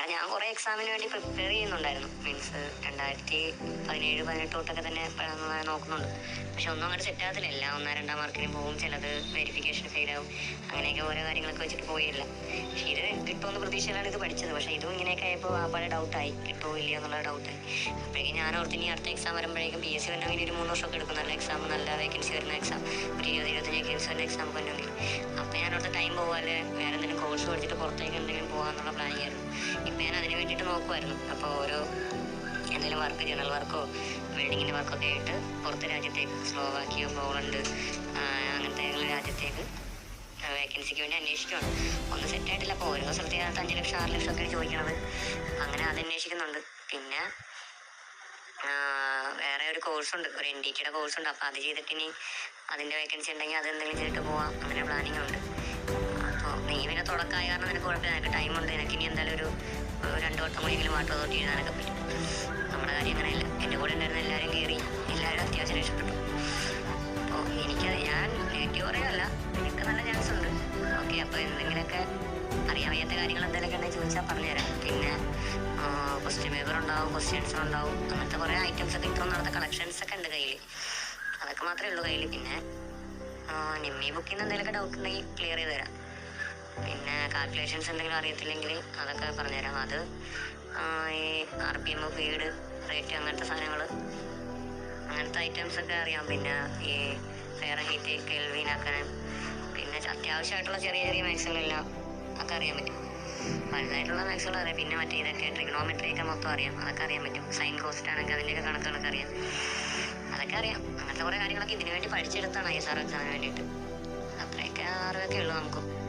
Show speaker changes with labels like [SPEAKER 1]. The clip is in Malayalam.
[SPEAKER 1] കാരണം ഞാൻ കുറേ എക്സാമിന് വേണ്ടി പ്രിപ്പയർ ചെയ്യുന്നുണ്ടായിരുന്നു. മീൻസ് രണ്ടായിരത്തി പതിനേഴ് പതിനെട്ട് തൊട്ടൊക്കെ തന്നെ നോക്കുന്നുണ്ട്. പക്ഷെ ഒന്നും അങ്ങോട്ട് സെറ്റ് ആകത്തില്ല എല്ലാം ഒന്നാം രണ്ടാം മാർക്കിന് പോകും. ചിലത് വെരിഫിക്കേഷൻ ഫെയിൽ ആവും. അങ്ങനെയൊക്കെ ഓരോ കാര്യങ്ങളൊക്കെ വെച്ചിട്ട് പോയില്ല. പക്ഷെ ഇത് കിട്ടുമെന്ന് പ്രതീക്ഷയിലാണ് ഇത് പഠിച്ചത്. പക്ഷെ ഇതും ഇങ്ങനെയൊക്കെ ആയപ്പോൾ ആ പല ഡൗട്ടായി കിട്ടുമോ ഇല്ലയോ എന്നുള്ള ഡൗട്ടായി അപ്പോഴേക്കും ഞാൻ ഓർത്ത് ഇനി അടുത്ത എക്സാം വരുമ്പോഴേക്കും പി എസ് സി വരണമെങ്കിൽ ഒരു മൂന്ന് വർഷമൊക്കെ എടുക്കും. നല്ല എക്സാം നല്ല വേക്കൻസി വരുന്ന എക്സാം ഒരു ഇരുപത് ഇരുപത്തഞ്ച് വേക്കൻസി വരുന്ന എക്സാം വരണമെങ്കിൽ അപ്പോൾ ഞാൻ അവിടുത്തെ ടൈം പോകാതെ വേറെ എന്തെങ്കിലും കോഴ്സ് പഠിച്ചിട്ട് പുറത്തേക്ക് എന്തെങ്കിലും പോകാമെന്നുള്ള പ്ലാനിങ് ആയിരുന്നു ഇപ്പം ഞാൻ അതിന് വേണ്ടിയിട്ട് നോക്കുമായിരുന്നു അപ്പോൾ ഓരോ എന്തെങ്കിലും വർക്ക് ജനറൽ വർക്കോ വെൽഡിങ്ങിന്റെ വർക്കൊക്കെ ആയിട്ട് പുറത്തെ രാജ്യത്തേക്ക് സ്ലോവാക്കിയോ പോളണ്ട് അങ്ങനത്തെ രാജ്യത്തേക്ക് വേക്കൻസിക്ക് വേണ്ടി അന്വേഷിക്കുകയാണ് ഒന്ന് സെറ്റ് ആയിട്ടില്ല. അപ്പോൾ ഓരോ സ്ഥലത്തേക്ക് അഞ്ച് ലക്ഷം ആറ് ലക്ഷം ഒക്കെ ചോദിക്കണത്. അങ്ങനെ അത് അന്വേഷിക്കുന്നുണ്ട്. പിന്നെ വേറെ ഒരു കോഴ്സുണ്ട് ഒരു എൻ ഡി ടിയുടെ കോഴ്സുണ്ട് അപ്പോൾ അത് ചെയ്തിട്ട് ഇനി അതിന്റെ വേക്കൻസി ഉണ്ടെങ്കിൽ അത് എന്തെങ്കിലും ചെയ്തിട്ട് പോവാം. അങ്ങനെ പ്ലാനിങ് ഉണ്ട്. അപ്പോൾ നീ പിന്നെ തുടക്കമായ കാരണം നിനക്ക് കുഴപ്പമില്ല. നിനക്ക് ടൈമുണ്ട് നിനക്ക് ഇനി എന്തായാലും ഒരു ഒരു വാട്ടർ അതോറിറ്റി എഴുതാനൊക്കെ പറ്റും. നമ്മുടെ കാര്യം അങ്ങനെയല്ല. എന്റെ കൂടെ ഉണ്ടായിരുന്ന എല്ലാവരും കയറി എല്ലാവരും അത്യാവശ്യം രക്ഷപ്പെട്ടു. അപ്പോൾ എനിക്കത് ഞാൻ നെഗറ്റീവ് പറയല്ല എനിക്ക് നല്ല ചാൻസ് ഉണ്ട്. ഓക്കെ അപ്പോൾ എന്തെങ്കിലുമൊക്കെ അറിയാൻ വയ്യാത്ത കാര്യങ്ങൾ എന്തെങ്കിലുമൊക്കെ ഉണ്ടെങ്കിൽ ചോദിച്ചാൽ പറഞ്ഞുതരാം. പിന്നെ ക്വസ്റ്റ്യൻ പേപ്പർ ഉണ്ടാവും ക്വസ്റ്റ്യൻസ് ഉണ്ടാവും. അങ്ങനത്തെ കുറേ ഐറ്റംസ് ഒക്കെ ഇപ്പോൾ നടത്ത കളക്ഷൻസ് ഒക്കെ ഉണ്ട് കയ്യിൽ അതൊക്കെ മാത്രമേ ഉള്ളൂ കയ്യിൽ പിന്നെ നിമ്മി ബുക്കിൽ നിന്ന് എന്തെങ്കിലുമൊക്കെ ഡൗട്ട് ഉണ്ടെങ്കിൽ ക്ലിയർ ചെയ്ത് തരാം. കാൽക്കുലേഷൻസ് എന്തെങ്കിലും അറിയത്തില്ലെങ്കിൽ അതൊക്കെ പറഞ്ഞുതരാം. അത് ഈ R P M feed rate അങ്ങനത്തെ സാധനങ്ങൾ അങ്ങനത്തെ ഐറ്റംസ് ഒക്കെ അറിയാം. പിന്നെ ഈ ഫെയർ ഹീറ്റ് കെൽവിൻ ആക്കാൻ പിന്നെ അത്യാവശ്യമായിട്ടുള്ള ചെറിയ ചെറിയ മാക്സുകളെല്ലാം ഒക്കെ അറിയാൻ പറ്റും. വലുതായിട്ടുള്ള മാക്സുകൾ അറിയാം. പിന്നെ മറ്റേ ഇതൊക്കെ ട്രിഗണോമെട്രി ഒക്കെ മൊത്തം അറിയാം. അതൊക്കെ അറിയാൻ പറ്റും. സൈൻ കോസ്റ്റ് ആണെങ്കിൽ അതിന്റെയൊക്കെ കണക്കുകളൊക്കെ അറിയാം. അതൊക്കെ അറിയാം. അങ്ങനത്തെ കുറേ കാര്യങ്ങളൊക്കെ ഇതിനു വേണ്ടി പഠിച്ചെടുത്താണ് ഐ എസ് ആർ എക്സാമിന് വേണ്ടിയിട്ട്. അത്രയൊക്കെ അറിവൊക്കെ ഉള്ളൂ നമുക്ക്.